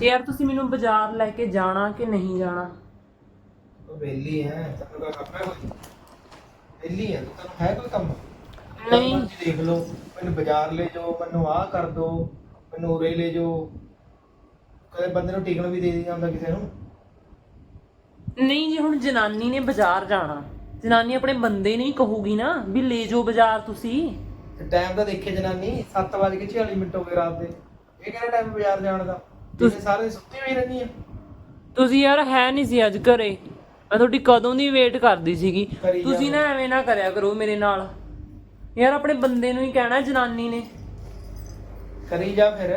ਤੇ ਯਾਰ ਤੁਸੀਂ ਮੈਨੂੰ ਬਾਜ਼ਾਰ ਲੈ ਕੇ ਜਾਣਾ ਕਿ ਨਹੀਂ ਜਾਣਾ? ਤੂੰ ਵਿਹਲੀ ਹੈ ਤੈਨੂੰ ਕੋਈ ਕੰਮ ਹੈ ਕੋਈ। ਵਿਹਲੀ ਹੈ ਤੂੰ ਤੈਨੂੰ ਹੈ ਕੋਈ ਕੰਮ? ਨਹੀਂ। ਜਦੋਂ ਮਰਜ਼ੀ ਦੇਖ ਲਓ ਮੈਨੂੰ ਬਾਜ਼ਾਰ ਲੈ ਜਾਓ ਮੈਨੂੰ ਆਹ ਕਰ ਦੋ ਮੈਨੂੰ ਉਰੇ ਲੈ ਜਾਓ। ਕਦੇ ਬੰਦੇ ਨੂੰ ਟਿਕਣ ਵੀ ਦੇ ਦਿੰਦਾ ਹੁੰਦਾ ਕਿਸੇ ਨੂੰ? ਨਹੀਂ ਜੇ ਹੁਣ ਜਨਾਨੀ ਨੇ ਬਾਜ਼ਾਰ ਜਾਣਾ। ਜਨਾਨੀ ਆਪਣੇ ਬੰਦੇ ਨਹੀਂ ਕਹੂਗੀ ਨਾ ਵੀ ਲੈ ਜਾਓ ਬਾਜ਼ਾਰ ਤੁਸੀਂ। ਤੇ ਟਾਈਮ ਤਾਂ ਦੇਖੇ ਜਨਾਨੀ 7:40 ਮਿੰਟ ਹੋ ਗਏ ਰਾਤ ਦੇ। ਇਹ ਕਿਹੜਾ ਟਾਈਮ ਬਾਜ਼ਾਰ ਜਾਣ ਦਾ? ਤੁਸੀਂ- ਸਾਰੇ ਸੁੱਤੀ ਹੋਈ ਰਹਿੰਦੀ ਆ। ਤੁਸੀਂ ਯਾਰ ਹੈ ਨਹੀਂ ਸੀ ਅੱਜ ਘਰੇ। ਮੈਂ ਤੁਹਾਡੀ ਕਦੋਂ ਦੀ ਵੇਟ ਕਰਦੀ ਸੀਗੀ। ਕਰੀ। ਤੁਸੀਂ ਨਾ ਐਵੇਂ ਨਾ ਕਰਿਆ ਕਰੋ ਮੇਰੇ ਨਾਲ। ਯਾਰ ਆਪਣੇ ਬੰਦੇ ਨੂੰ ਹੀ ਕਹਿਣਾ ਜਨਾਨੀ ਨੇ। ਕਰੀ ਜਾ ਫਿਰ।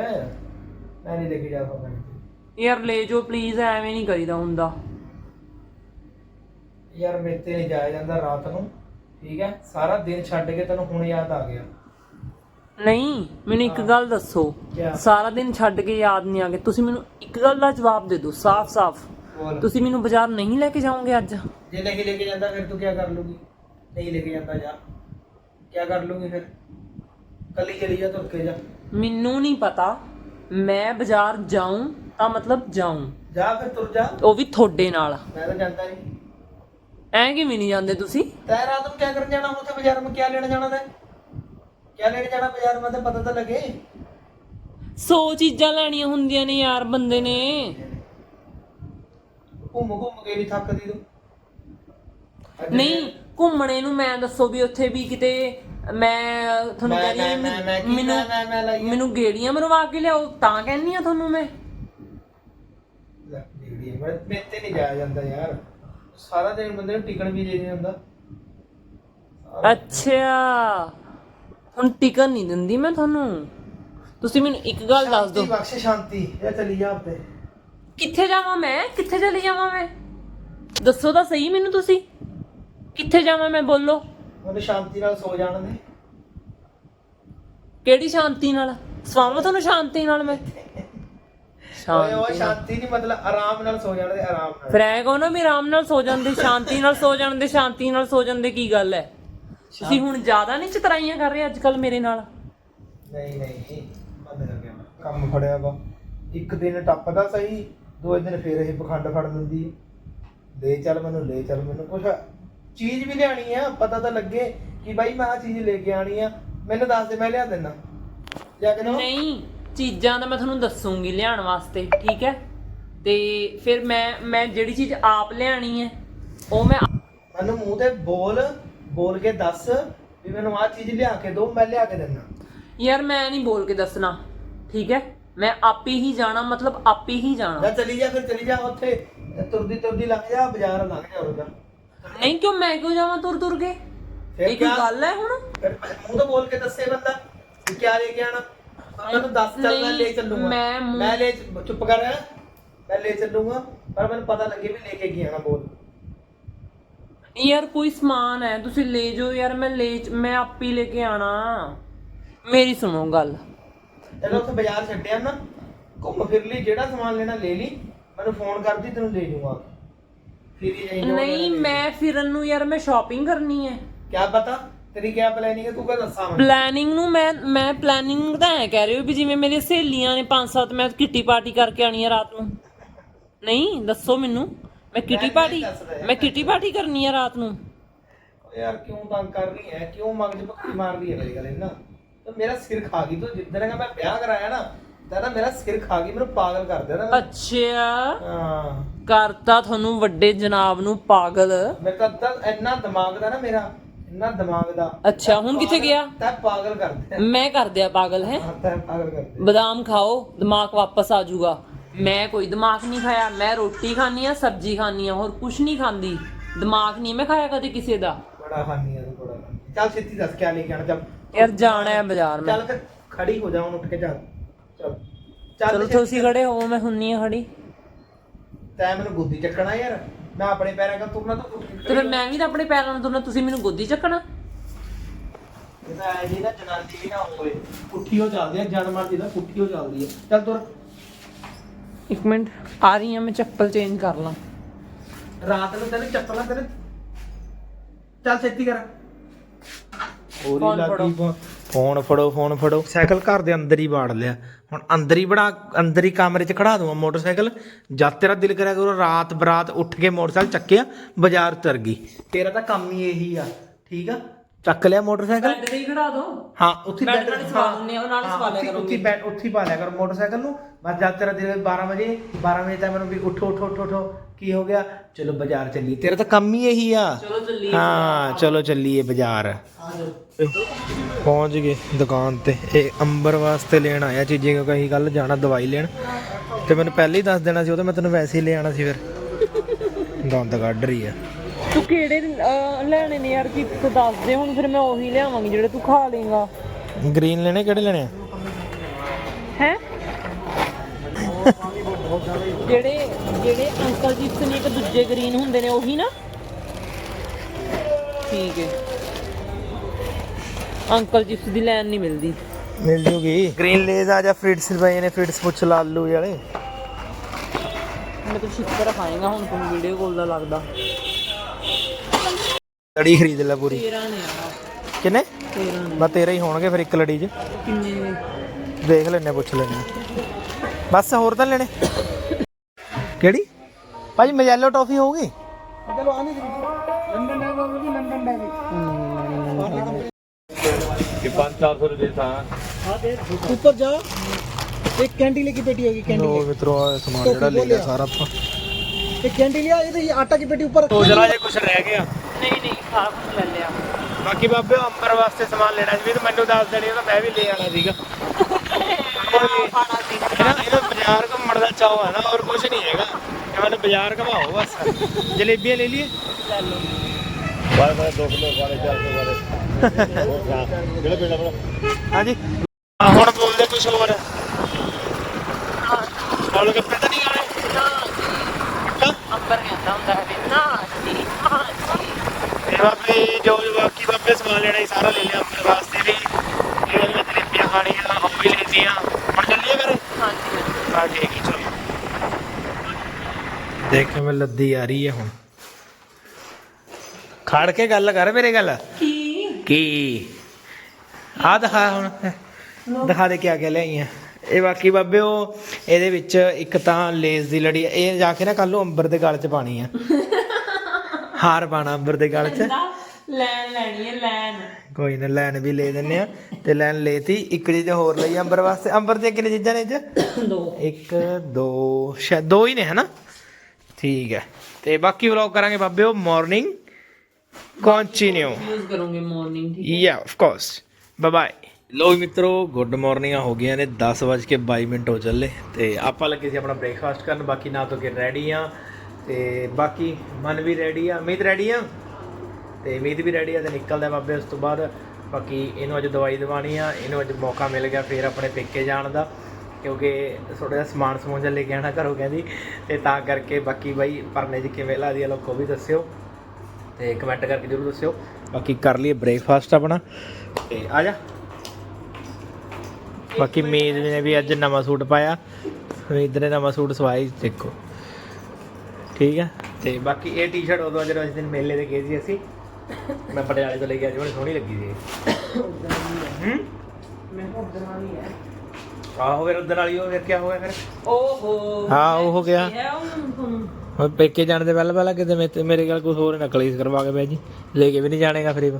ਮੈਂ ਨਹੀਂ ਲੈ ਕੇ ਜਾ ਸਕਦਾ। ਯਾਰ ਲੈ ਜਾਓ ਪਲੀਜ਼ ਐਵੇਂ ਨਹੀਂ ਕਰੀਦਾ ਹੁੰਦਾ। ਯਾਰ ਮੇਰੇ ਤੇ ਨਹੀਂ ਜਾਇਆ ਜਾਂਦਾ ਰਾਤ ਨੂੰ। ਠੀਕ ਹੈ? ਸਾਰਾ ਦਿਨ ਛੱਡ ਕੇ ਤੈਨੂੰ ਹੁਣ ਯਾਦ ਆ ਗਿਆ। ਨਹੀਂ ਮੈਨੂੰ ਇੱਕ ਗੱਲ ਦੱਸੋ ਕਿਆ? ਸਾਰਾ ਦਿਨ ਛੱਡ ਕੇ ਯਾਦ ਨਹੀਂ ਆ ਗਿਆ ਤੁਸੀਂ ਮੈਨੂੰ ਇੱਕ ਗੱਲ ਦਾ ਜਵਾਬ ਦੇ ਦਿਓ ਸਾਫ਼-ਸਾਫ਼ ਬੋਲ ਤੁਸੀਂ ਮੈਨੂੰ ਬਾਜ਼ਾਰ ਨਹੀਂ ਲੈ ਕੇ ਜਾਓਗੇ ਅੱਜ ਜੇ ਨਹੀਂ ਲੈ ਕੇ ਜਾਂਦਾ ਫਿਰ ਤੂੰ ਕੀ ਕਰ ਲੂਗੀ ਨਹੀਂ ਲੈ ਕੇ ਜਾਂਦਾ ਜਾ ਕੀ ਕਰ ਲੂਗੀ ਫਿਰ ਕੱਲੀ ਚਲੀ ਜਾ ਤੁਰ ਕੇ ਜਾ ਮੈਨੂੰ ਨਹੀਂ ਪਤਾ ਮੈਂ ਬਾਜ਼ਾਰ ਜਾਉਂ ਤਾਂ ਮਤਲਬ ਜਾਉਂ ਜਾ ਫਿਰ ਤੁਰ ਜਾ ਉਹ ਵੀ ਤੁਹਾਡੇ ਨਾਲ ਮੈਂ ਤਾਂ ਜਾਂਦਾ ਨਹੀਂ ਐਂ ਕਿਵੇਂ ਨਹੀਂ ਜਾਂਦੇ ਤੁਸੀਂ ਤੈ ਰਾਤ ਨੂੰ ਕੀ ਕਰਨ ਜਾਣਾ ਉੱਥੇ ਬਾਜ਼ਾਰ में क्या लेने जाना था ਕਿਆ ਲੈਣ ਜਾਣਾ ਬਾਜ਼ਾਰ? ਮੈਂ ਤਾਂ ਪਤਾ ਤਾਂ ਲੱਗੇ। ਸੌ ਚੀਜ਼ਾਂ ਲੈਣੀਆਂ ਹੁੰਦੀਆਂ ਨੇ ਯਾਰ ਬੰਦੇ ਨੇ। ਘੁੰਮ ਘੁੰਮ ਕੇ ਨਹੀਂ ਥੱਕਦੀ ਤੂੰ। ਨਹੀਂ ਘੁੰਮਣੇ ਨੂੰ ਮੈਂ ਦੱਸੋ ਵੀ ਉੱਥੇ ਵੀ ਕਿਤੇ ਮੈਂ ਤੁਹਾਨੂੰ ਕਹਿ ਰਹੀ ਮੈਨੂੰ ਮੈਨੂੰ ਗੇੜੀਆਂ ਮਰਵਾ ਕੇ ਲਿਆਓ ਤਾਂ ਕਹਿੰਨੀ ਆ ਤੁਹਾਨੂੰ ਮੈਂ। ਲੈ, ਜਿਹੜੀ ਮੈਂ- ਤੇ ਨਹੀਂ ਜਾਇਆ ਜਾਂਦਾ ਯਾਰ। ਸਾਰਾ ਦਿਨ ਬੰਦੇ ਨੂੰ ਟਿਕਣ ਵੀ ਦੇ ਨਹੀਂ ਹੁੰਦਾ ਅੱਛਾ। ਹੁਣ ਟਿਕਨ ਨਹੀਂ ਦਿੰਦੀ ਮੈਂ ਤੁਹਾਨੂੰ। ਤੁਸੀਂ ਮੈਨੂੰ ਇੱਕ ਗੱਲ ਦੱਸ ਦਿਓ। ਬਖਸ਼ ਸ਼ਾਂਤੀ। ਇਹ ਚਲੀ ਜਾ ਉੱਤੇ ਕਿੱਥੇ ਜਾਵਾਂ ਮੈਂ? ਕਿੱਥੇ ਚਲੀ ਜਾਵਾਂ ਮੈਂ? ਦੱਸੋ ਤਾਂ ਸਹੀ ਮੈਨੂੰ ਤੁਸੀਂ। ਕਿੱਥੇ ਜਾਵਾਂ ਮੈਂ ਬੋਲੋ। ਮੈਨੂੰ ਸ਼ਾਂਤੀ ਨਾਲ ਸੋ ਜਾਣ ਦੇ ਕਿਹੜੀ ਸ਼ਾਂਤੀ ਨਾਲ? ਸਵਾਵਾਂ ਤੁਹਾਨੂੰ ਸ਼ਾਂਤੀ ਨਾਲ ਮੈਂ? ਓਏ ਉਹ ਸ਼ਾਂਤੀ ਨਾਲ। ਸ਼ਾਂਤੀ ਨਹੀਂ ਮਤਲਬ ਆਰਾਮ ਨਾਲ ਸੋ ਜਾਣ ਦੇ ਆਰਾਮ ਨਾਲ। ਫਿਰ ਐ ਕਹੋ ਨਾ ਵੀ ਆਰਾਮ ਨਾਲ ਸੋ ਜਾਂਦੇ ਸ਼ਾਂਤੀ ਨਾਲ ਸੋ ਜਾਂਦੇ ਸ਼ਾਂਤੀ ਨਾਲ ਸੋ ਜਾਂਦੇ ਕੀ ਗੱਲ ਹੈ? ਤੁਸੀਂ ਹੁਣ ਜ਼ਿਆਦਾ ਨਹੀਂ ਚਤਰਾਈਆਂ ਕਰ ਰਹੇ ਅੱਜ ਕੱਲ ਮੇਰੇ ਨਾਲ? ਨਹੀਂ ਨਹੀਂ ਬੰਦ ਕਰ ਗਿਆ ਕੰਮ ਫੜਿਆ ਵਾ। ਇੱਕ ਦਿਨ ਟੱਪਦਾ ਸਹੀ ਦੋ ਦਿਨ ਫੇਰ ਇਹ ਪਖੰਡ ਫੜ ਦਿੰਦੀ ਹੈ। ਲੈ ਚੱਲ ਮੈਨੂੰ ਲੈ ਚੱਲ ਮੈਨੂੰ। ਕੁਛ ਚੀਜ਼ ਵੀ ਲਿਆਣੀ ਆ ਪਤਾ ਤਾਂ ਲੱਗੇ ਕਿ ਬਾਈ ਮੈਂ ਆ ਚੀਜ਼ ਲੈ ਕੇ ਆਣੀ ਆ। ਮੈਨੂੰ ਦੱਸ ਦੇ ਮੈਂ ਲਿਆ ਦਿੰਦਾ। ਲਿਆ ਕੇ? ਨਹੀਂ ਚੀਜ਼ਾਂ ਤਾਂ ਮੈਂ ਤੁਹਾਨੂੰ ਦੱਸੂਗੀ ਲਿਆਉਣ ਵਾਸਤੇ ਠੀਕ ਹੈ? ਤੇ ਫਿਰ ਮੈਂ ਮੈਂ ਜਿਹੜੀ ਚੀਜ਼ ਆਪ ਲਿਆਣੀ ਹੈ ਉਹ ਮੈਂ ਮੈਨੂੰ ਮੂੰਹ ਤੇ ਬੋਲ ਬੋਲ ਕੇ ਦੱਸ ਵੀ ਮੈਨੂੰ ਆ ਚੀਜ਼ ਲਿਆ ਕੇ ਦੋ ਮੈਂ ਲਿਆ ਕੇ ਦਿੰਦਾ ਯਾਰ ਮੈਂ ਨਹੀਂ ਬੋਲ ਕੇ ਦੱਸਣਾ ਠੀਕ ਹੈ? ਮੈਂ ਆਪੇ ਹੀ ਜਾਣਾ ਮਤਲਬ ਆਪੇ ਹੀ ਜਾਣਾ। ਜਾ ਚਲੀ ਜਾ ਫਿਰ ਚਲੀ ਜਾ ਉੱਥੇ ਤੁਰਦੀ ਤੁਰਦੀ ਲੰਘ ਜਾ ਬਾਜ਼ਾਰ ਲੰਘ ਜਾ ਉਹਦਾ। ਨਹੀਂ ਕਿਉਂ ਮੈਂ ਕਿਉਂ ਜਾਵਾਂ ਤੁਰ ਤੁਰ ਕੇ? ਇਹ ਕਿਆ? ਗੱਲ ਹੈ ਹੁਣ? ਫਿਰ ਮੂੰਹ ਤੋਂ ਬੋਲ ਕੇ ਦੱਸੇ ਬੰਦਾ ਕਿ ਕਿਆ ਲੈ ਕੇ ਆਣਾ ਮੈਨੂੰ ਦੱਸ ਚੱਲ ਮੈਂ ਲੈ ਚੱਲੂਗਾ। ਮੈਂ ਮੈਂ ਲੈ ਚੁੱਪ ਕਰ ਮੈਂ ਲੈ ਚੱਲੂਗਾ ਪਰ ਮੈਨੂੰ ਪਤਾ ਲੱਗੇ ਵੀ ਲੈ ਕੇ ਕੀ ਆਣਾ ਬੋਲ। ਯਾਰ ਕੋਈ ਸਮਾਨ ਹੈ ਤੁਸੀਂ ਲੈ ਜਾਓ ਯਾਰ ਮੈਂ ਲੈ ਮੈਂ ਆਪੇ ਹੀ ਲੈ ਕੇ ਆਣਾ। ਮੇਰੀ ਸੁਣੋ ਗੱਲ। ਚਲੋ ਉੱਥੇ ਬਾਜ਼ਾਰ ਛੱਡਿਆ ਨਾ ਘੁੰਮ ਫਿਰ ਲਈ ਜਿਹੜਾ ਸਮਾਨ ਲੈਣਾ ਲੈ ਲਈ ਮੈਨੂੰ ਫੋਨ ਕਰਦੀ ਤੈਨੂੰ ਲੈ ਜਾਊਗਾ। ਫਿਰ ਹੀ ਜਾਈਂ ਨਹੀਂ ਮੈਂ ਫਿਰਨ ਨੂੰ ਯਾਰ ਮੈਂ ਸ਼ਾਪਿੰਗ ਕਰਨੀ ਹੈ। ਕਿਆ ਪਤਾ ਤੇਰੀ ਕਿਆ ਪਲੈਨਿੰਗ ਹੈ ਤੂੰ ਕਹ ਦੱਸਾਂ ਮੈਨੂੰ। ਪਲੈਨਿੰਗ ਨੂੰ ਮੈਂ ਮੈਂ ਪਲੈਨਿੰਗ ਤਾਂ ਐ ਕਹਿ ਰਹੀ ਹੋ ਵੀ ਜਿਵੇਂ ਮੇਰੀਆਂ ਸਹੇਲੀਆਂ ਨੇ ਪੰਜ ਸੱਤ ਮੈਂ ਕਿੱਟੀ ਪਾਰਟੀ ਕਰਕੇ ਆਣੀ ਹੈ ਰਾਤ ਨੂੰ। ਨਹੀਂ ਦੱਸੋ ਮੈਨੂੰ। ਮੈਂ ਕਿੱਟੀ ਪਾਰਟੀ ਮੈਂ ਕਿੱਟੀ ਪਾਰਟੀ ਕਰਨੀ ਹੈ ਰਾਤ ਨੂੰ। ਯਾਰ ਕਿਉਂ ਤੰਗ ਕਰ ਰਹੀ ਹੈ ਕਿਉਂ ਮਗਜ ਪੱਕੀ ਮਾਰ ਰਹੀ ਹੈ ਮੇਰੀ ਗੱਲ ਇਹਨਾਂ ਤੇ ਮੇਰਾ ਸਿਰ ਖਾ ਗਈ ਤੂੰ ਜਿੱਦਣ ਦਾ ਮੈਂ ਵਿਆਹ ਕਰਾਇਆ ਨਾ ਤਾਂ ਨਾ ਮੇਰਾ ਸਿਰ ਖਾ ਗਈ ਮੈਨੂੰ ਪਾਗਲ ਕਰ ਦੇਣਾ ਅੱਛਾ ਹਾਂ। ਕਰਤਾ ਤੁਹਾਨੂੰ ਵੱਡੇ ਜਨਾਬ ਨੂੰ ਪਾਗਲ। ਮੇਰੇ ਤਾਂ ਅੱਧਾ ਇੰਨਾ ਦਿਮਾਗ ਦਾ ਨਾ ਮੇਰਾ ਇੰਨਾ ਦਿਮਾਗ ਦਾ। ਅੱਛਾ ਹੁਣ ਕਿੱਥੇ ਗਿਆ? ਤੈ ਪਾਗਲ ਕਰ ਦੇ ਮੈਂ ਕਰ ਦਿਆ ਪਾਗਲ ਹੈ? ਹਾਂ ਤੈ ਪਾਗਲ ਕਰ ਦੇ ਬਦਾਮ ਖਾਓ ਦਿਮਾਗ ਵਾਪਸ ਆ ਜਾਊਗਾ। ਮੈਂ ਕੋਈ ਦਿਮਾਗ ਨਹੀਂ ਖਾਇਆ ਮੈਂ ਰੋਟੀ ਖਾਣੀ ਆ ਸਬਜ਼ੀ ਖਾਣੀ ਆ ਹੋਰ ਕੁਝ ਨਹੀਂ ਖਾਂਦੀ। ਦਿਮਾਗ ਨਹੀਂ ਮੈਂ ਖਾਇਆ ਕਦੇ ਕਿਸੇ ਦਾ। ਬੜਾ ਹਾਨੀ ਆ ਤੂੰ ਬੜਾ। ਹਾਨੀ। ਚੱਲ ਛੇਤੀ ਦੱਸ ਕਿਆ ਲੈ ਕੇ ਆਣਾ ਚੱਲ। ਯਾਰ ਜਾਣਾ ਹੈ ਬਾਜ਼ਾਰ ਮੈਂ। ਚੱਲ ਫਿਰ ਖੜੀ ਹੋ ਜਾ ਹੁਣ ਉੱਠ ਕੇ ਚੱਲ। ਚੱਲ। ਚੱਲ ਚਲੋ ਛੇਤੀ ਤੁਸੀਂ ਖੜੇ ਹੋ ਮੈਂ ਹੁੰਨੀ ਆ ਖੜੀ। ਤੈਂ ਮੈਨੂੰ ਗੁੱਦੀ ਚੱਕਣਾ ਯਾਰ। ਮੈਂ ਆਪਣੇ ਪੈਰਾਂ 'ਤੇ ਤੁਰਨਾ ਤਾਂ ਉੱਠ ਕੇ ਤੇ ਫਿਰ ਮੈਂ ਵੀ ਤਾਂ ਆਪਣੇ ਪੈਰਾਂ ਨਾਲ ਤੁਰਨਾ ਤੁਸੀਂ ਮੈਨੂੰ ਗੋਦੀ ਚੱਕਣਾ। ਜੀ ਨਾ ਜਨਾਨੀ ਵੀ ਨਾ ਹੋਵੇ। ਪੁੱਠੀ ਹੋ ਚੱਲਦੀ ਆ ਜਨ ਮਰਦੀ ਦਾ ਪੁੱਠੀ ਹੋ ਚੱਲਦੀ ਆ। ਚੱਲ ਤੁਰ। ਇੱਕ ਮਿੰਟ ਆ ਰਹੀ ਆ ਮੈਂ ਚੱਪਲ ਚੇਂਜ ਕਰ ਲਾਂ। ਰਾਤ ਨੂੰ ਤੈਨੂੰ ਚੱਪਲਾਂ ਤੈਨੂੰ ਚੱਲ ਛੇਤੀ ਕਰ। ਹੋਰੀ ਫੋਨ ਲੱਗੀ ਫੜੋ। ਫੋਨ ਫੋਨ ਫੜੋ ਫੋਨ ਫੜੋ। ਸਾਈਕਲ ਘਰ ਦੇ ਅੰਦਰ ਹੀ ਬਾੜ ਲਿਆ। ਹੁਣ ਅੰਦਰ ਹੀ ਬੜਾ ਅੰਦਰ ਹੀ ਕਮਰੇ 'ਚ ਖੜਾ ਦੂੰਗਾ ਮੋਟਰਸਾਈਕਲ। ਜਦ ਤੇਰਾ ਦਿਲ ਕਰਿਆ ਕਰੋ ਰਾਤ ਬਰਾਤ ਉੱਠ ਕੇ ਮੋਟਰਸਾਈਕਲ ਚੱਕਿਆ ਬਾਜ਼ਾਰ ਤੁਰ ਗਈ। ਤੇਰਾ ਤਾਂ ਕੰਮ ਹੀ ਇਹੀ ਆ ਠੀਕ ਆ? ਚੱਕ ਲਿਆ ਮੋਟਰਸਾਈਕਲ? ਬੈੱਡ ਤੇ ਹੀ ਖੜਾ ਦੋ। ਹਾਂ ਉੱਥੇ ਬੈੱਡ ਨਾਲ ਹੀ ਸਵਾ ਲੈਂਦੇ ਆ, ਉਹ ਨਾਲ ਹੀ ਹਾਂ, ਸਵਾ ਲਿਆ ਉੱਥੇ- ਕਰੋਗੇ। ਉੱਥੇ ਪਾ ਲਿਆ ਕਰ ਮੋਟਰਸਾਈਕਲ ਨੂੰ। ਬਸ ਜਦ ਤੇਰਾ ਦਿਲ 12 ਵਜੇ 12 ਵਜੇ ਤੱਕ ਮੈਨੂੰ ਵੀ ਉੱਠੋ ਉੱਠੋ ਉੱਠੋ ਉੱਠੋ। ਕੀ ਹੋ ਗਿਆ? ਚਲੋ ਬਾਜ਼ਾਰ ਚੱਲੀਏ। ਤੇਰਾ ਤਾਂ ਕੰਮ ਹੀ ਇਹੀ ਆ। ਚਲੋ ਚੱਲੀਏ। ਹਾਂ ਚਲੋ ਚੱਲੀਏ ਬਾਜ਼ਾਰ। ਪਹੁੰਚ ਗਏ ਦੁਕਾਨ ਤੇ। ਇਹ ਅੰਬਰ ਵਾਸਤੇ ਲੈਣ ਆਇਆ ਚੀਜ਼ਾਂ ਕਿਉਂਕਿ ਅਸੀਂ ਕੱਲ ਜਾਣਾ ਦਵਾਈ ਲੈਣ। ਤੇ ਮੈਨੂੰ ਪਹਿਲੇ ਹੀ ਦੱਸ ਦੇਣਾ ਸੀ ਉਹ ਤਾਂ ਮੈਂ ਤੈਨੂੰ ਵੈਸੇ ਹੀ ਲੈ ਆਣਾ ਸੀ ਫਿਰ। ਦੰਦ ਕੱਢ ਰਹੀ ਆ। ਤੂੰ ਕਿਹੜੇ ਅਹ, ਲੈਣੇ ਨੇ ਯਾਰ? ਕੀ ਤੂੰ ਦੱਸ ਦੇ ਹੁਣ ਫਿਰ ਮੈਂ ਉਹੀ ਲਿਆਵਾਂਗੀ ਜਿਹੜੇ ਤੂੰ ਖਾ ਲੇਗਾ ਗ੍ਰੀਨ ਲੈਣੇ ਕਿਹੜੇ ਲੈਣੇ ਆ? ਹੈ? ਜਿਹੜੇ ਜਿਹੜੇ ਅੰਕਲ ਜੀ ਨੇ ਇੱਕ ਦੂਜੇ ਗ੍ਰੀਨ ਹੁੰਦੇ ਨੇ ਉਹੀ ਨਾ? ਠੀਕ ਹੈ ਅੰਕਲ ਜਿਪਸ ਦੀ ਲੈਣ ਨਹੀਂ ਮਿਲਦੀ। ਮਿਲ ਜੂਗੀ। ਗ੍ਰੀਨ ਲੇਜ਼ ਆ ਜਾ ਫਰਿਟਸ ਪਏ ਨੇ ਫਰਿਟਸ ਪੁੱਛ ਲਾ ਆਲੂ ਵਾਲੇ ਮੈਂ ਤਾਂ ਸ਼ਿਕਰ ਖਾਏਗਾ ਹੁਣ ਤੂੰ ਵੀਡੀਓ ਕਾਲ ਦਾ ਲੱਗਦਾ। ਲੜੀ ਖਰੀਦ ਲੈ ਪੂਰੀ 13 ਨੇ ਆ ਕਿੰਨੇ 13 ਨੇ ਬਸ ਤੇਰੇ ਹੀ ਹੋਣਗੇ ਫਿਰ ਇੱਕ ਲੜੀ 'ਚ ਕਿੰਨੇ ਨੇ ਦੇਖ ਲੈਣੇ ਪੁੱਛ ਲੈਣੇ ਬਸ ਹੋਰ ਤਾਂ ਲੈਣੇ ਕਿਹੜੀ ਭਾਜੀ ਮਜੈਲੋ ਟੌਫੀ ਹੋਊਗੀ ऊपर जाओ एक कैंडी लेकी पेटी होगी कैंडी ਲੋ ਮਿੱਤਰੋ ਆ ਸਮਾਨ ਜਿਹੜਾ ਲੈ ਲਿਆ ਸਾਰਾ ਆਪਾਂ एक कैंडी लिया ये तो ये आटा की पेटी ऊपर ਤੋ ਜਰਾ ਜੇ ਕੁਝ ਰਹਿ ਗਿਆ ਨਹੀਂ ਨਹੀਂ ਖਾ ਕੁਛ ਲੈ ਲਿਆ। ਬਾਕੀ ਬਾਬੇ ਉਹ ਅੰਬਰ ਵਾਸਤੇ ਸਮਾਨ ਲੈਣਾ ਸੀ। ਵੀ ਤੂੰ ਮੈਨੂੰ ਦੱਸ ਦੇਣੀ ਤਾਂ ਮੈਂ ਵੀ ਲੈ ਆਣਾ ਸੀਗਾ। ਖਾਣਾ ਸੀ। ਇਹਨਾਂ ਇਹਦਾ ਬਾਜ਼ਾਰ ਘੁੰਮਣ ਦਾ ਚਾਹ ਹੈ ਨਾ ਹੋਰ ਕੁਝ ਨਹੀਂ ਹੈਗਾ। ਇਹ ਮੈਨੂੰ ਬਾਜ਼ਾਰ ਘਮਾਓ ਬਸ। ਜਲੇਬੀਆਂ ਲੈ ਲਈਏ? ਲੈ ਲਓ। ਹਾਂਜੀ। ਆ ਹੁਣ ਬੋਲਦੇ ਕੁਝ ਹੋਰ ਬੋਲ ਕੇ ਪਤਾ ਨਹੀਂ ਆ ਰਹੇ ਅੰਬਰ ਕਹਿੰਦਾ ਹੁੰਦਾ ਹੈ ਵੀ ਨਾ ਜੀ ਹਾਂ ਜੀ ਤੇ ਬਾਬੇ ਜੋ ਜੋ ਬਾਕੀ ਬਾਬੇ ਸਮਾਨ ਲੈਣਾ ਸੀ ਸਾਰਾ ਲੈ ਲਿਆ ਆਪਣੇ ਵਾਸਤੇ ਵੀ ਇਹ ਜਿਹੜੀਆਂ ਜਲੇਬੀਆਂ ਖਾਣੀਆਂ ਉਹ ਵੀ ਲੈਤੀਆਂ ਹੁਣ ਚੱਲੀਏ ਫਿਰ ਹਾਂਜੀ ਆ ਠੀਕ ਚਲੋ ਦੇਖ ਕਿਵੇਂ ਲੱਦੀ ਆ ਰਹੀ ਹੈ ਹੁਣ। ਖੜ ਕੇ ਗੱਲ ਕਰ ਮੇਰੇ ਗੱਲ। ਕੀ? ਕੀ? ਆ ਦਿਖਾ ਹੁਣ। ਦਿਖਾ ਦੇ ਕਿਆ ਕਿਆ ਲਿਆਈਆਂ ਇਹ ਬਾਕੀ ਬਾਬੇ ਉਹ ਇਹਦੇ ਵਿੱਚ ਇੱਕ ਤਾਂ ਲੇਜ਼ ਦੀ ਲੜੀ ਇਹ ਜਾ ਕੇ ਨਾ ਕੱਲ ਨੂੰ ਅੰਬਰ ਦੇ ਗਲ 'ਚ ਪਾਣੀ ਆ। ਹਾਰ ਪਾਣਾ ਅੰਬਰ ਦੇ ਗਲ 'ਚ। ਲੈਣ ਲੈਣੀ ਹੈ ਲੈਣ। ਕੋਈ ਨਾ ਲੈਣ ਵੀ ਲੈ ਦਿੰਨੇ ਆ। ਤੇ ਲੈਣ ਲੈਤੀ। ਇੱਕ ਚੀਜ਼ ਹੋਰ ਲਈ ਅੰਬਰ ਵਾਸਤੇ। ਅੰਬਰ ਦੀਆਂ ਕਿੰਨੇ ਚੀਜ਼ਾਂ ਨੇ 'ਚ? ਦੋ। ਇੱਕ ਦੋ ਸ਼ਾਇਦ ਦੋ ਹੀ ਨੇ ਹਨਾ? ਠੀਕ ਹੈ। ਤੇ ਬਾਕੀ ਵਲੌਗ ਕਰਾਂਗੇ ਬਾਬੇ ਉਹ ਮਾਰਨਿੰਗ ਕੰਟੀਨਿਊ ਯੂਜ਼ ਕਰੋਗੇ ਮਾਰਨਿੰਗ ਠੀਕ ਯਾ ਆਫ ਕੋਰਸ ਬਾਏ ਬਾਏ ਲੋ ਮਿੱਤਰੋ ਗੁੱਡ ਮਾਰਨਿੰਗਾਂ ਹੋ ਗਈਆਂ ਨੇ 10:22 ਮਿੰਟ ਹੋ ਚੱਲੇ। ਤੇ ਆਪਾਂ ਲੱਗੇ ਸੀ ਆਪਣਾ ਬ੍ਰੇਕਫਾਸਟ ਕਰਨ ਬਾਕੀ ਨਾ ਤੋਂ ਕਿ ਰੈਡੀ ਆ। ਤੇ ਬਾਕੀ ਮਨ ਵੀ ਰੈਡੀ ਆ। ਮੀਤ ਰੈਡੀ ਆ? ਤੇ ਮੀਤ ਵੀ ਰੈਡੀ ਆ ਤੇ ਨਿਕਲਦਾ ਬਾਬੇ ਉਸ ਤੋਂ ਬਾਅਦ। ਬਾਕੀ ਇਹਨੂੰ ਅੱਜ ਦਵਾਈ ਦਿਵਾਣੀ ਆ ਇਹਨੂੰ ਅੱਜ ਮੌਕਾ ਮਿਲ ਗਿਆ ਫੇਰ ਆਪਣੇ ਪੇਕੇ ਜਾਣ ਦਾ। ਕਿਉਂਕਿ ਥੋੜਾ ਜਿਹਾ ਸਮਾਨ ਸਮੂਨ ਜਿਹਾ ਲੈ ਕੇ ਆਣਾ ਘਰੋਂ ਕਹਿੰਦੀ ਤੇ ਤਾਂ ਕਰਕੇ ਬਾਕੀ ਬਾਈ ਪਰਨੇ 'ਚ ਕਿਵੇਂ ਲੱਗਦੀ ਆ ਲੋਕੋ ਵੀ ਦੱਸਿਓ ਤੇ ਕਮੈਂਟ ਕਰਕੇ ਜਰੂਰ ਦੱਸਿਓ। ਬਾਕੀ ਕਰ ਲਈਏ ਬ੍ਰੇਕਫਾਸਟ ਆਪਣਾ ਤੇ ਆ ਜਾ। ਬਾਕੀ ਮੇਜ਼ ਨੇ ਵੀ ਅੱਜ ਨਵਾਂ ਸੂਟ ਪਾਇਆ ਨੇ ਨਵਾਂ ਸੂਟ ਸਵਾਇਆ ਦੇਖੋ। ਠੀਕ ਹੈ ਤੇ ਬਾਕੀ ਇਹ ਟੀ-ਸ਼ਰਟ ਉਦੋਂ ਜਦੋਂ ਅਸੀਂ ਦਿਨ ਮੇਲੇ ਤੇ ਗਏ ਸੀ ਅਸੀਂ ਮੈਂ ਪਟਿਆਲੇ ਤੋਂ ਲੈ ਕੇ ਆਇਆ ਮੈਨੂੰ ਸੋਹਣੀ ਲੱਗੀ ਸੀ। ਹੂੰ। ਮੈਂ ਉਧਰ ਵਾਲੀ ਹੈ। ਆਹੋ ਫਿਰ ਉਦੋਂ ਵਾਲੀ ਉਹ ਫਿਰ ਕੀ ਹੋਇਆ ਫਿਰ? ਓਹੋ ਹਾਂ ਉਹ ਹੋ ਗਿਆ। ਹੈ ਹੁਣ ਪੇਕੇ ਜਾਣ ਦੇ ਪਹਿਲਾਂ ਪਹਿਲਾਂ ਕਿਤੇ ਮੇ- ਮੇਰੇ ਗੱਲ ਕੁਝ ਹੋਰ ਨਕਲੀ ਕਰਵਾ ਕੇ ਬੈ ਜੀ। ਲੈ ਕੇ ਵੀ ਨਹੀਂ ਜਾਣੇਗਾ ਫਿਰ ਇਹ।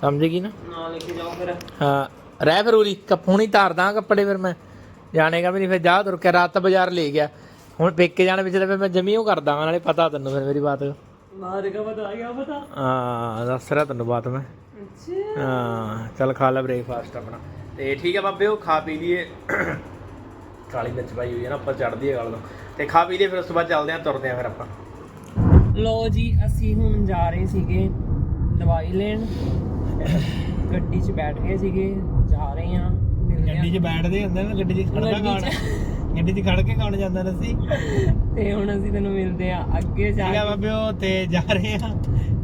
ਸਮਝੇਗੀ ਨਾ? ਨਾ ਲੈ ਕੇ ਜਾਓ ਫਿਰ। ਹਾਂ ਰਹਿ ਫਿਰ ਉਰੀ। ਕੱਪੂਣੀ ਧਾਰਦਾ ਕੱਪੜੇ ਫਿਰ ਮੈਂ। ਜਾਣੇਗਾ ਵੀ ਨਹੀਂ ਫਿਰ ਜਾ ਤੁਰ ਕੇ ਰਾਤ ਬਾਜ਼ਾਰ ਲੈ ਗਿਆ। ਹੁਣ ਪੇਕੇ ਜਾਣ ਵਿੱਚ ਤਾਂ ਫਿਰ ਮੈਂ ਜਮੀ ਉਹ ਕਰਦਾ ਨਾਲੇ ਪਤਾ ਤੈਨੂੰ ਫਿਰ ਮੇਰੀ ਬਾਤ। ਬਾਹਰ ਕਾ ਬਤਾ ਗਿਆ ਪਤਾ। ਹਾਂ ਦੱਸ ਰਿਹਾ ਤੈਨੂੰ ਬਾਤ ਮੈਂ। ਅੱਛਾ। ਹਾਂ ਚੱਲ ਖਾ ਲੈ ਬ੍ਰੇਕਫਾਸਟ ਆਪਣਾ। ਤੇ ਠੀਕ ਹੈ ਬਾਬੇ ਉਹ ਖਾ ਪੀ ਲਈਏ। ਕਾਲੀ ਮਿਰਚ ਪਾਈ ਹੋਈ ਹੈ ਨਾ ਆਪਾਂ ਚੜਦੀ ਹੈ ਗੱਲ ਤੋਂ ਤੇ ਖਾ ਪੀ ਲਈਏ ਫਿਰ ਉਸ ਤੋਂ ਬਾਅਦ ਚੱਲਦੇ ਆਂ ਤੁਰਦੇ ਆਂ ਫਿਰ ਆਪਾਂ। ਲੋ ਜੀ ਅਸੀਂ ਹੁਣ ਜਾ ਰਹੇ ਸੀਗੇ ਦਵਾਈ ਲੈਣ। ਗੱਡੀ 'ਚ ਬੈਠ ਗਏ ਸੀਗੇ ਜਾ ਰਹੇ ਮਿਲਦੇ ਹਾਂ। 'ਚ ਬੈਠਦੇ ਹੁੰਦੇ ਨਾ ਗੱਡੀ 'ਚ ਖੜਦਾ ਕੌਣ? ਗੱਡੀ 'ਚ ਖੜ ਕੇ ਕੌਣ ਜਾਂਦਾ ਰੱਸੀ ਤੇ ਹੁਣ ਅਸੀਂ ਤੈਨੂੰ ਮਿਲਦੇ ਆ ਅੱਗੇ ਜਾ ਠੀਕ ਆ ਕੇ। ਬਾਬੇ ਉਹ ਤੇ ਜਾ ਰਹੇ ਆ।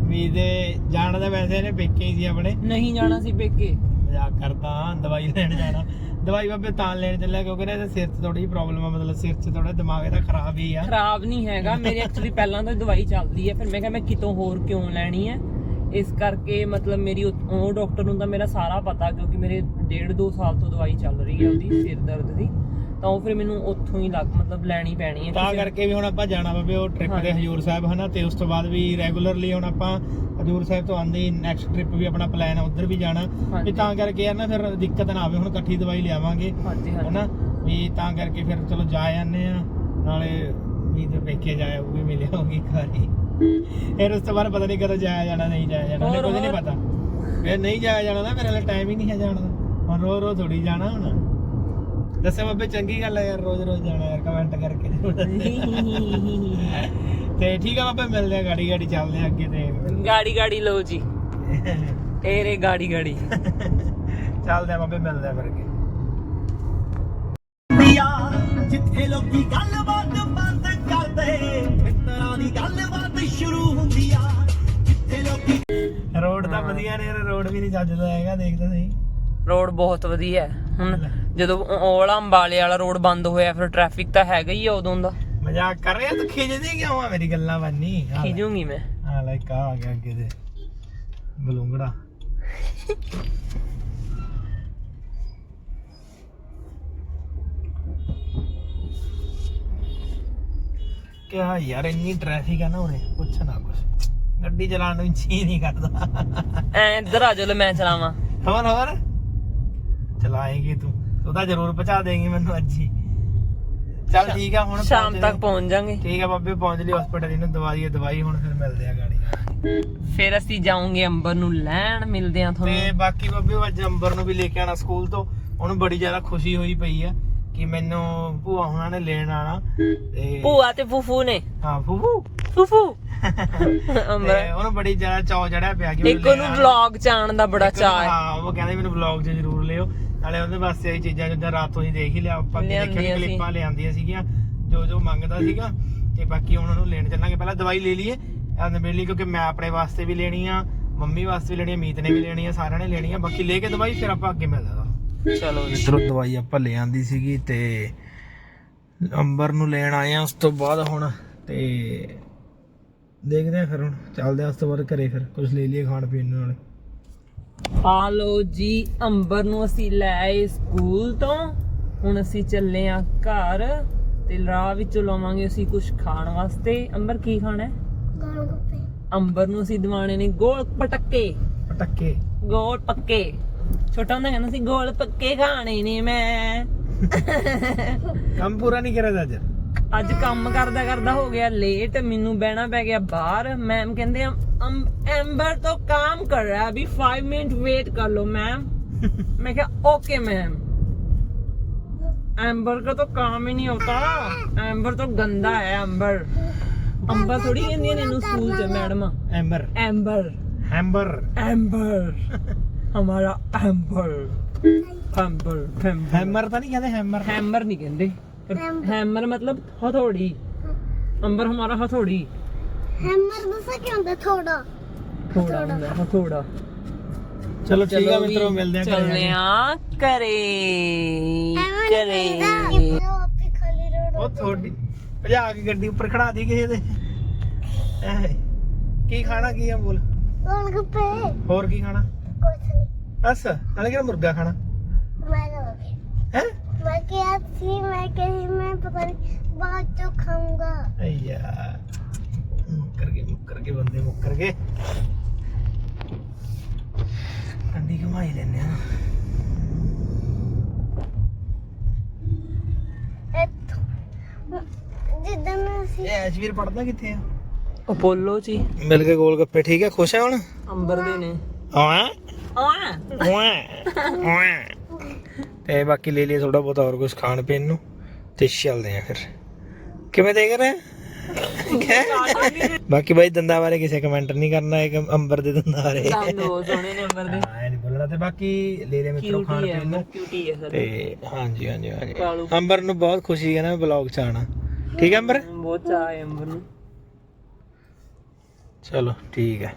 ਵੀ ਦੇ ਜਾਣ ਦਾ ਵੈਸੇ ਇਹਨੇ ਪੇਕੇ ਹੀ ਸੀ ਆਪਣੇ। ਨਹੀਂ ਜਾਣਾ ਸੀ ਪੇਕੇ। ਮਜ਼ਾਕ ਕਰਦਾ ਦਵਾਈ ਲੈਣ ਜਾਣਾ। ਦਵਾਈ ਬਾਬੇ ਤਾਂ ਲੈਣ ਚੱਲਿਆ, ਕਿਉਂਕਿ ਨਾ ਇਹਦੇ ਸਿਰ 'ਚ ਥੋੜੀ ਪ੍ਰੋਬਲਮ ਆ, ਮਤਲਬ ਸਿਰ 'ਚ ਥੋੜਾ ਦਿਮਾਗ ਇਹਦਾ ਖਰਾਬ ਹੀ ਆ। ਖਰਾਬ ਨਹੀਂ ਹੈਗਾ। ਮੇਰੇ ਐਕਚੁਅਲੀ ਪਹਿਲਾਂ ਤਾਂ ਦਵਾਈ ਚੱਲਦੀ ਹੈ ਫਿਰ ਮੈਂ ਕਿਹਾ ਮੈਂ ਕਿਤੋਂ ਹੋਰ ਕਿਉਂ ਲੈਣੀ ਹੈ ਇਸ ਕਰਕੇ ਮਤਲਬ ਮੇਰੀ ਉਹ ਡਾਕਟਰ ਨੂੰ ਤਾਂ ਮੇਰਾ ਸਾਰਾ ਪਤਾ, ਕਿਉਂਕਿ ਮੇਰੇ ਡੇਢ ਦੋ ਸਾਲ ਤੋਂ ਦਵਾਈ ਚੱਲ ਰਹੀ ਹੈ ਉਹਦੀ, ਸਿਰ ਦਰਦ ਦੀ। ਤਾਂ ਉਹ ਫਿਰ ਮੈਨੂੰ ਉੱਥੋਂ ਹੀ ਲੱਗ ਮਤਲਬ ਲੈਣੀ ਪੈਣੀ ਹੈ ਤਾਂ ਕਿਸੇ- ਕਰਕੇ ਵੀ ਹੁਣ ਆਪਾਂ ਜਾਣਾ ਪਵੇ ਉਹ ਟ੍ਰਿਪ ਤੇ ਹਾਂਜੀ। ਹਜੂਰ ਸਾਹਿਬ ਹਨਾ? ਤੇ ਉਸ ਤੋਂ ਬਾਅਦ ਵੀ ਰੈਗੂਲਰਲੀ ਹੁਣ ਆਪਾਂ ਹਜੂਰ ਸਾਹਿਬ ਤੋਂ ਆਂਦੇ ਨੈਕਸਟ ਟ੍ਰਿਪ ਵੀ ਆਪਣਾ ਪਲਾਨ ਹੈ ਉੱਧਰ ਵੀ ਜਾਣਾ। ਹਾਂਜੀ। ਵੀ ਤਾਂ ਕਰਕੇ ਯਾਰ ਨਾ ਫਿਰ ਦਿੱਕਤ ਨਾ ਆਵੇ ਹੁਣ ਇਕੱਠੀ ਦਵਾਈ ਲਿਆਵਾਂਗੇ ਹਾਂਜੀ ਹਾਂਜੀ। ਹਨਾ? ਵੀ ਤਾਂ ਕਰਕੇ ਫਿਰ ਚਲੋ ਜਾ ਜਾਂਦੇ ਆ ਨਾਲੇ ਵੀ ਤੇ ਪੇਕੇ ਜਾਇਆ ਉਹ ਵੀ ਮਿਲਿਆ ਹੋਗੀ ਇੱਕ ਵਾਰੀ। ਫਿਰ ਉਸ ਤੋਂ ਬਾਅਦ ਪਤਾ ਨਹੀਂ ਕਦੋਂ ਜਾਇਆ ਜਾਣਾ ਨਹੀਂ ਜਾਇਆ ਜਾਣਾ। ਹਲੇ ਹੋਰ, ਕੁਝ ਨਹੀਂ ਹੋਰ। ਪਤਾ। ਫਿਰ ਨਹੀਂ ਜਾਇਆ ਜਾਣਾ ਨਾ ਫਿਰ ਹਲੇ ਟਾਈਮ ਹੀ ਨਹੀਂ ਹੈ ਜਾਣ ਦਾ। ਹੁਣ ਰੋ ਰੋ ਥੋੜੀ ਜਾਣਾ ਹੁਣ। ਦੱਸੇ ਬੱਬੇ ਚੰਗੀ ਗੱਲ ਹੈ ਯਾਰ ਰੋਜ਼ ਰੋਜ਼ ਜਾਣਾ ਯਾਰ ਕਮੈਂਟ ਕਰਕੇ। ਤੇ ਠੀਕ ਆ ਬਾਬੇ ਮਿਲਦੇ ਆ ਗਾੜੀ ਗਾੜੀ ਚੱਲਦੇ ਆ ਅੱਗੇ ਤੇ। ਗਾੜੀ ਗਾੜੀ ਲਓ ਜੀ। ਏਰੇ ਗਾੜੀ ਗਾੜੀ। ਚੱਲਦੇ ਆ ਬਾਬੇ ਮਿਲਦੇ ਆ ਫਿਰ ਅੱਗੇ। ਜਿੱਥੇ ਲੋਕੀ ਗੱਲਬਾਤ ਬੰਦ ਕਰਦੇ ਮਿੱਤਰਾਂ ਦੀ ਗੱਲਬਾਤ ਸ਼ੁਰੂ ਹੁੰਦੀ ਆ। ਜਿੱਥੇ ਲੋਕੀ ਰੋਡ ਤਾਂ ਵਧੀਆ ਨੇ ਯਾਰ ਰੋਡ ਵੀ ਨਹੀਂ ਚੱਜਦਾ ਹੈਗਾ ਦੇਖਦਾ ਸਹੀ। ਰੋਡ ਬਹੁਤ ਵਧੀਆ ਹੈ। ਹੁਣ ਜਦੋਂ ਔਲਾ ਅੰਬਾਲੇ ਵਾਲਾ ਰੋਡ ਬੰਦ ਹੋਇਆ ਫਿਰ ਟ੍ਰੈਫਿਕ ਤਾਂ ਹੈਗਾ ਹੀ ਆ ਉਦੋਂ ਦਾ। ਮਜ਼ਾਕ ਕਰ ਰਿਹਾ ਤੂੰ? ਖਿਜਦੀ ਕਿਉਂ ਆ ਮੇਰੀ ਗੱਲਾਂ ਬੰਨੀ? ਖਿਜੂਗੀ ਮੈਂ। ਆ ਲੈ ਕਾ ਆ ਗਿਆ ਅੱਗੇ ਤੇ। ਬਲੂੰਗੜਾ। ਕਿਆ ਯਾਰ ਇੰਨੀ ਟ੍ਰੈਫਿਕ ਹੈ ਨਾ ਉਰੇ। ਪੁੱਛ ਨਾ ਕੁਛ। ਗੱਡੀ ਚਲਾਉਣ ਨੂੰ ਜੀ ਨਹੀਂ ਕਰਦਾ। ਐ ਇੱਧਰ ਆ ਜਾ ਲੈ ਮੈਂ ਚਲਾਵਾਂ। ਹੋਰ ਹੋਰ। ਚਲਾਏਗੀ ਤੂੰ। ਤੂੰ ਤਾਂ ਜ਼ਰੂਰ ਪਹੁੰਚਾ ਦੇਂਗੀ ਮੈਨੂੰ ਅੱਜ ਹੀ। ਚੱਲ ਠੀਕ ਆ ਹੁਣ ਸ਼ਾਮ ਤੱਕ ਪਹੁੰਚ ਜਾਾਂਗੇ ਠੀਕ ਆ ਬਾਬੇ ਪਹੁੰਚ ਲਈ ਹਸਪੀਟਲ ਇਹਨੂੰ ਦਵਾਈ ਹੈ ਦਵਾਈ ਹੁਣ ਫਿਰ ਮਿਲਦੇ ਆ ਗਾੜੀ। ਫਿਰ ਅਸੀਂ ਜਾਵਾਂਗੇ ਅੰਬਰ ਨੂੰ ਲੈਣ ਮਿਲਦੇ ਆ ਤੇ ਤੁਹਾਨੂੰ ਬਾਕੀ ਬਾਬੇ ਉਹ ਅੱਜ ਅੰਬਰ ਨੂੰ ਵੀ ਲੈ ਕੇ ਆਣਾ ਸਕੂਲ ਤੋਂ। ਉਹਨੂੰ ਬੜੀ ਜ਼ਿਆਦਾ ਖੁਸ਼ੀ ਹੋਈ ਪਈ ਆ ਕਿ ਮੈਨੂੰ ਭੂਆ ਹੁਣਾਂ ਨੇ ਲੈਣ ਆਣਾ ਤੇ ਭੂਆ ਤੇ ਫੂਫੂ ਨੇ। ਹਾਂ ਫੂਫੂ। ਫੂਫੂ। ਤੇ ਅੰਬਰ। ਉਹਨੂੰ ਬੜੀ ਜ਼ਿਆਦਾ ਚਾਅ ਚੜਿਆ ਪਿਆ ਕਿ ਇੱਕ ਉਹਨੂੰ ਵਲੌਗ ਚ ਆਉਣ ਦਾ ਬੜਾ ਇੱਕ ਚਾਅ ਹੈ। ਹਾਂ ਉਹ ਕਹਿੰਦੇ ਮੈਨੂੰ ਵਲੌਗ 'ਚ ਜ਼ਰੂਰ ਲਿਓ। ਨਾਲੇ ਉਹਦੇ ਵਾਸਤੇ ਇਹ ਚੀਜ਼ਾਂ ਜਿੱਦਾਂ ਰਾਤੋਂ ਹੀ ਦੇਖ ਹੀ ਲਿਆ ਆਪਾਂ ਦੇਖਿਆ ਲਿਆਂਦੀਆਂ ਸੀ। ਕਲਿੱਪਾਂ ਲਿਆਂਦੀਆਂ ਸੀਗੀਆਂ ਜੋ ਜੋ ਮੰਗਦਾ ਸੀਗਾ ਤੇ ਬਾਕੀ ਹੁਣ ਉਹਨੂੰ ਲੈਣ ਚੱਲਾਂਗੇ। ਪਹਿਲਾਂ ਦਵਾਈ ਲੈ ਲਈਏ ਨਵੇੜ ਲਈ ਕਿਉਂਕਿ ਮੈਂ ਆਪਣੇ ਵਾਸਤੇ ਵੀ ਲੈਣੀ ਆ ਮੰਮੀ ਵਾਸਤੇ ਵੀ ਲੈਣੀ ਆ ਮੀਤ ਨੇ ਵੀ ਲੈਣੀ ਆ ਸਾਰਿਆਂ ਨੇ ਲੈਣੀ ਆ। ਬਾਕੀ ਲੈ ਕੇ ਦਵਾਈ ਫਿਰ ਆਪਾਂ ਅੱਗੇ ਮਿਲਦਾ ਚਲੋ ਜੀ। ਇਧਰੋਂ ਦਵਾਈ ਆਪਾਂ ਲੈ ਆਂਦੀ ਸੀਗੀ ਤੇ ਅੰਬਰ ਨੂੰ ਲੈਣ ਆਏ ਆ ਉਸ ਤੋਂ ਬਾਅਦ ਹੁਣ ਤੇ ਦੇਖਦੇ ਆ ਫਿਰ ਹੁਣ। ਚੱਲਦੇ ਆ ਉਸ ਤੋਂ ਬਾਅਦ ਘਰੇ ਫਿਰ ਕੁਝ ਲੈ ਲਈਏ ਖਾਣ ਪੀਣ ਨੂੰ ਨਾਲੇ। ਆ ਲੋ ਜੀ ਅੰਬਰ ਨੂੰ ਅਸੀਂ ਲੈ ਆਏ ਸਕੂਲ ਤੋਂ। ਹੁਣ ਅਸੀਂ ਚੱਲੇ ਆ ਘਰ ਤੇ ਰਾਹ ਵਿੱਚੋਂ ਲਵਾਂਗੇ ਅਸੀਂ ਕੁਝ ਖਾਣ ਵਾਸਤੇ। ਅੰਬਰ ਕੀ ਖਾਣਾ ਹੈ? ਅੰਬਰ ਨੂੰ ਅਸੀਂ ਦਿਵਾਣੇ ਨੇ ਗੋਲ ਪਟੱਕੇ। ਪਟੱਕੇ। ਗੋਲ ਪੱਕੇ। ਛੋਟਾ ਹੁੰਦਾ ਕਹਿੰਦਾ ਸੀ ਗੋਲ ਪੱਕੇ ਖਾਣੇ ਨੇ ਮੈਂ। ਕੰਮ ਪੂਰਾ ਨਹੀਂ ਕਰਿਆ ਅੱਜ? ਅੱਜ ਕੰਮ ਕਰਦਾ ਕਰਦਾ ਹੋ ਗਿਆ ਲੇਟ ਮੈਨੂੰ ਬਹਿਣਾ ਪੈ ਗਿਆ ਬਾਹਰ। ਮੈਮ ਕਹਿੰਦੇ ਐਂਬਰ ਤੋਂ ਕੰਮ ਕਰ ਰਿਹਾ ਅਭੀ 5 ਮਿੰਟ ਵੇਟ ਕਰ ਲਓ ਮੈਮ ਮੈਂ ਕਿਹਾ ਓਕੇ ਮੈਮ ਐਂਬਰ ਦਾ ਤਾਂ ਕੰਮ ਹੀ ਨਹੀਂ ਹੁੰਦਾ ਐਂਬਰ ਤਾਂ ਗੰਦਾ ਹੈ ਐਂਬਰ ਅੰਬਾ ਥੋੜੀ ਕਹਿੰਦੀ ਨੇ ਇਹਨੂੰ ਸਕੂਲ 'ਚ ਮੈਡਮ ਐਂਬਰ ਐਂਬਰ ਐਂਬਰ ਐਂਬਰ ਹਮਾਰਾ ਐਂਬਰ ਹੈਮਰ ਹੈਮਰ ਤਾਂ ਨਹੀਂ ਕਹਿੰਦੇ ਹੈਮਰ ਹੈਮਰ ਨਹੀਂ ਕਹਿੰਦੇ। हैमर मतलब हथौड़ी अंबर हमारा हथौड़ी ਹੈਮਰ ਦੱਸਾਂ ਕੀ ਹੁੰਦਾ ਥੋੜਾ थोड़ा ਹੁੰਦਾ हथौड़ा ਚਲੋ ਠੀਕ ਆ ਚਲੋ ਮਿੱਤਰੋ ਵੀ ਮਿਲਦੇ ਆ ਘਰੇ ਚੱਲਦੇ ਜਾ ਆ ਕਰੇ ਕਰੇ ਉਹ ਆਪੇ ਖਾਲੀ ਰੋਡ ਕੇ। ਉਹ ਥੋੜੀ ਭਜਾ ਕੇ ਗੱਡੀ ਉੱਪਰ ਖੜਾ ਦੀ ਕਿਸੇ ਦੇ ਐ ਕੀ ਖਾਣਾ ਕੀ ਆ ਬੋਲ ਗੋਲ ਗੱਪੇ ਹੋਰ ਕੀ ਖਾਣਾ ਕੁਛ ਨਹੀਂ ਬਸ ਨਾਲੇ ਕਿਹੜਾ ਮੁਰਗਾ ਖਾਣਾ ਮੈਂ ਕਹਾਂਗੀ ਹੈ ਕੰਡੀ ਘਮਾਈ ਲੈਨੇ ਆ ਇੱਥੋਂ ਜਿੱਦਾਂ ਅਸੀਂ ਇਹ ਐਸ਼ਵੀਰ ਪੜਦਾ ਕਿੱਥੇ ਆ ਅਪੋਲੋ ਜੀ ਮਿਲ ਕੇ ਗੋਲ ਗੱਪੇ ਠੀਕ ਆ ਖੁਸ਼ ਆ ਹੁਣ ਅੰਬਰ ਦੇ ਨੇ ਹਾਂ ਆ ਤੇ ਬਾਕੀ ਲੈ ਲਈ ਥੋੜਾ ਬਹੁਤ ਹੋਰ ਕੁਝ ਖਾਣ ਪੀਣ ਨੂੰ ਤੇ ਚੱਲਦੇ ਆ ਫਿਰ। ਕਿਵੇਂ ਦੇਖ ਰਹੇ? ਬਾਕੀ ਬਾਈ ਦੰਦਾਂ ਬਾਰੇ ਕਿਸੇ ਕਮੈਂਟ ਨਹੀਂ ਕਰਨਾ ਇੱਕ ਅੰਬਰ ਦੇ ਦੰਦਾਂ ਬਾਰੇ। ਦੰਦ ਬਹੁਤ ਸੋਹਣੇ ਨੇ ਅੰਬਰ ਦੇ। ਹਾਂ ਨਹੀਂ ਬੋਲਣਾ ਤੇ ਬਾਕੀ ਲੈ ਲੈ ਮਿੱਤਰੋ ਖਾਣ ਪੀਣ ਨੂੰ। ਕਿਊਟੀ ਹੈ ਸਰ ਤੇ ਹਾਂਜੀ ਹਾਂਜੀ ਹਾਂਜੀ। ਅੰਬਰ ਨੂੰ ਬਹੁਤ ਖੁਸ਼ੀ ਹੈ ਨਾ ਬਲੌਗ ਚ ਆਣਾ ਠੀਕ ਹੈ ਅੰਬਰ? ਬਹੁਤ ਚਾਹ ਹੈ ਅੰਬਰ ਨੂੰ। ਚਲੋ ਠੀਕ ਹੈ।